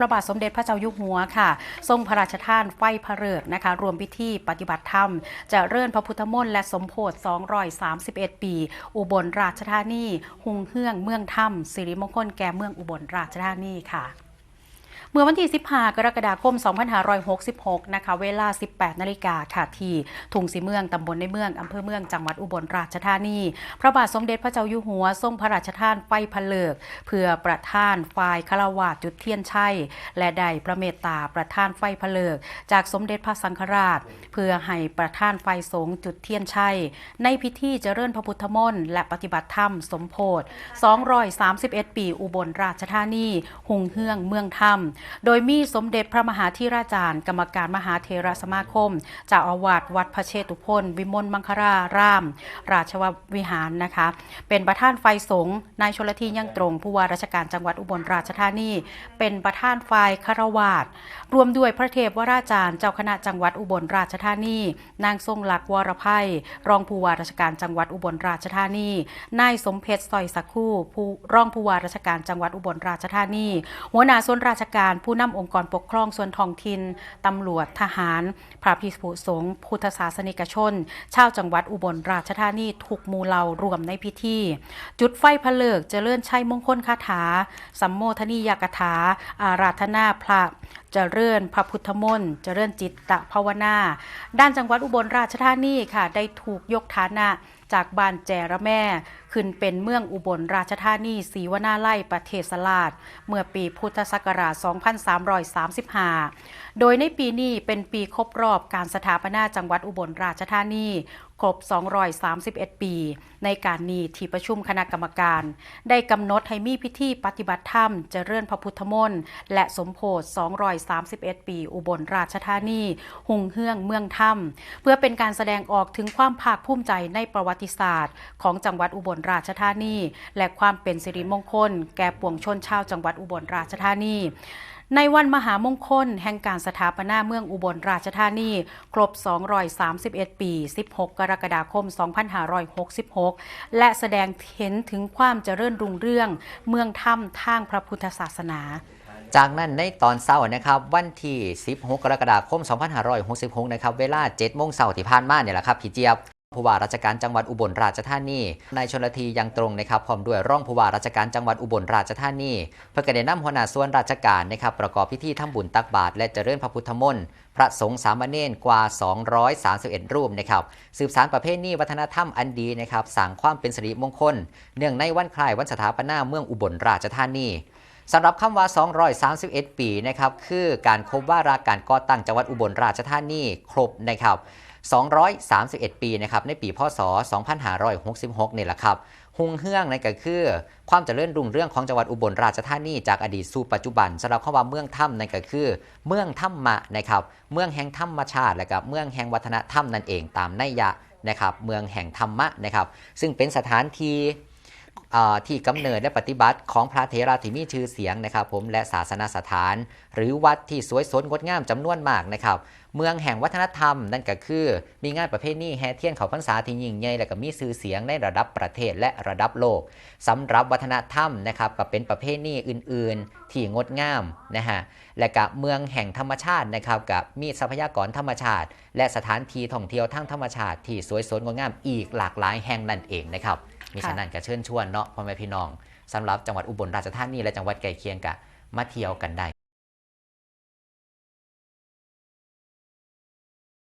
พระบาทสมเด็จพระเจ้าอยู่หัวค่ะ ทรงพระราชทานไฟพระเริกนะคะ รวมพิธีปฏิบัติธรรมจะเริ่นพระพุทธมนต์และสมโพธิ231 ปี อุบลราชธานี หุงเฮืองเมืองถ้ำสิริมงคลแก่เมืองอุบลราชธานีค่ะ เมื่อวันที่ 15 กรกฎาคม 2566 นะคะ เวลา 18 นาฬิกาค่ะที่ทุงสีเมือง ตำบลในเมือง อำเภอเมือง จังหวัดอุบลราชธานี พระบาทสมเด็จพระเจ้าอยู่หัว ทรงพระราชทานไฟพะเลิก เพื่อประทานฝ่ายคารวาสจุดเทียนชัย และได้พระเมตตาประทานไฟพะเลิก จากสมเด็จพระสังฆราช เพื่อให้ประทานไฟสงฆ์จุดเทียนชัย ในพิธีเจริญพระพุทธมนต์และปฏิบัติธรรมสมโพธิ231 ปีอุบลราชธานี หุงเฮืองเมืองธรรมโดยมีสมเด็จพระมหาธิราจารย์ กรรมการมหาเทรสมาคมเจ้าอาวาสวัดพระเชตุพนวิมลมังคาราราม ราชววิหารนะคะ เป็นประธานไฟสงฆ์นายชลทียังตรงผู้ว่าราชการจังหวัดอุบลราชธานี เป็นประธานฝ่ายคารวาสรวมด้วยพระเทพวราจารย์เจ้าคณะจังหวัดอุบลราชธานี นางทรงหลักวรภัยรองผู้ว่าราชการจังหวัดอุบลราชธานีนายสมเพชรสอยสักคู่ผู้รองผู้ว่าราชการจังหวัดอุบลราชธานี หัวหน้าส่วนราชการผู้นำองค์กรปกครองส่วนท้องถิ่นตำรวจทหาร พระภิกษุสงฆ์พุทธศาสนิกชน ชาวจังหวัดอุบลราชธานีถูกมูเหล่ารวมในพิธี จุดไฟพะเลิกเจริญชัยมงคลคาถา สัมโมทนียกถา อาราธนาพระจเริญพระพุทธมนต์เจริญจิตตภาวนา ด้านจังหวัดอุบลราชธานีค่ะ ได้ถูกยกฐานะ จากบ้านแจระแม่ ขึ้นเป็นเมืองอุบลราชธานีศรีวนาไล่ประเทศสลาด เมื่อปีพุทธศักราช 2335 โดยในปีนี้เป็นปีครบรอบการสถาปนาจังหวัดอุบลราชธานี ครบ 231 ปี ในการนี้ที่ประชุมคณะกรรมการ ได้กำหนดให้มีพิธีปฏิบัติธรรมเจริญพระพุทธมนต์และสมโพธิ231 ปี อุบลราชธานี หุงเฮืองเมืองถ้ำเพื่อเป็นการแสดงออกถึงความภาคภูมิใจในประวัติศาสตร์ ของจังหวัดอุบลราชธานี และความเป็นสิริมงคล แก่ปวงชนชาวจังหวัดอุบลราชธานี ในวันมหามงคล แห่งการสถาปนาเมืองอุบลราชธานี ครบ 231 ปี 16 กรกฎาคม 2566 และแสดงเห็นถึงความเจริญรุ่งเรือง เมืองถ้ำทางพระพุทธศาสนา จากนั้นในตอนเช้านะครับ วันที่ 16 กรกฎาคม 2566 นะครับ เวลา 7 โมงเช้าที่ผ่านมาเนี่ยแหละครับพี่เจี๊ยบ ผู้ว่าราชการจังหวัดอุบลราชธานีนายชนละทียังตรงนะครับพร้อมด้วยร่องผู้ว่าราชการจังหวัดอุบลราชธานีเพื่อกระเด็นนำหัวหน้าส่วนราชการนะครับประกอบพิธีทำบุญตักบาตรและเจริญพระพุทธมนต์พระสงฆ์สามเณรกว่า 231 รูปนะครับสืบสานประเพณีวัฒนธรรมอันดีนะครับสร้างความเป็นสิริมงคล เนื่องในวันคล้ายวันสถาปนาเมืองอุบลราชธานีสำหรับคำว่า 231 ปีนะครับคือการครบว่าราการก่อตั้งจังหวัดอุบลราชธานีครบนะครับ 231 ปีนะครับในปีพศ 2566นี่แหละครับหุงเฮืองนั่นก็คือ ความเจริญรุ่งเรื่องของจังหวัดอุบลราชธานีจากอดีตสู่ปัจจุบันสำหรับคำว่าเมืองถ้ำนั่นก็คือ เมืองถ้ำมะนะครับเมืองแห่งธรรมชาติและก็เมืองแห่งวัฒนธรรมนั่นเองตามนัยยะนะครับเมืองแห่งธรรมะนะครับซึ่งเป็นสถานที่ ที่กำเนิดและปฏิบัติของพระเถระที่มีชื่อเสียงนะครับ ผมและศาสนาสถาน หรือวัดที่สวยสดงดงามจำนวนมากนะครับ เมืองแห่งวัฒนธรรมนั่นก็คือ มีงานประเพณีแห่เทียนเขาพรรษาที่ยิ่งใหญ่และก็มีชื่อเสียงในระดับประเทศและระดับโลกสำหรับวัฒนธรรมนะครับก็เป็นประเพณีอื่น ๆ ที่งดงามนะฮะและก็เมืองแห่งธรรมชาตินะครับกับมีทรัพยากรธรรมชาติ และสถานที่ท่องเที่ยวทางธรรมชาติที่สวยสดงดงามอีกหลากหลายแห่งนั่นเองนะครับ มีฉะนั้นก็เชิญชวนเนาะพ่อแม่พี่น้องสำหรับจังหวัดอุบลราชธานีและจังหวัดใกล้เคียงกะมาเที่ยวกันได้